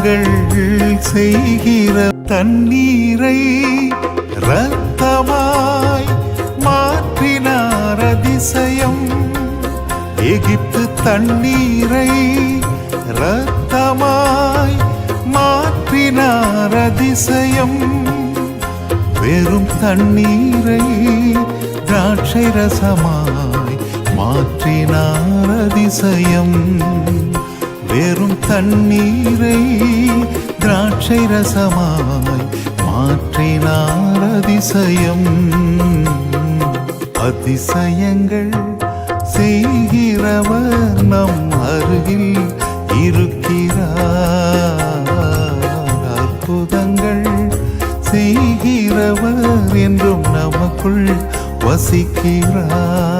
அற்புதங்கள் செய்கிற தண்ணீரை ரத்தமாய் மாற்றினார் அதிசயம். எகிப்து தண்ணீரை ரத்தமாய் மாற்றினார் அதிசயம். வெறும் தண்ணீரை திராட்சை ரசமாய் மாற்றினார் அதிசயம். வெறும் தண்ணீரை திராட்சை ரசமாய் மாற்றினார் அதிசயம் அதிசயங்கள் செய்கிறவர் நம் அருகில் இருக்கிறார். அற்புதங்கள் செய்கிறவர் என்றும் நமக்குள் வசிக்கிறார்.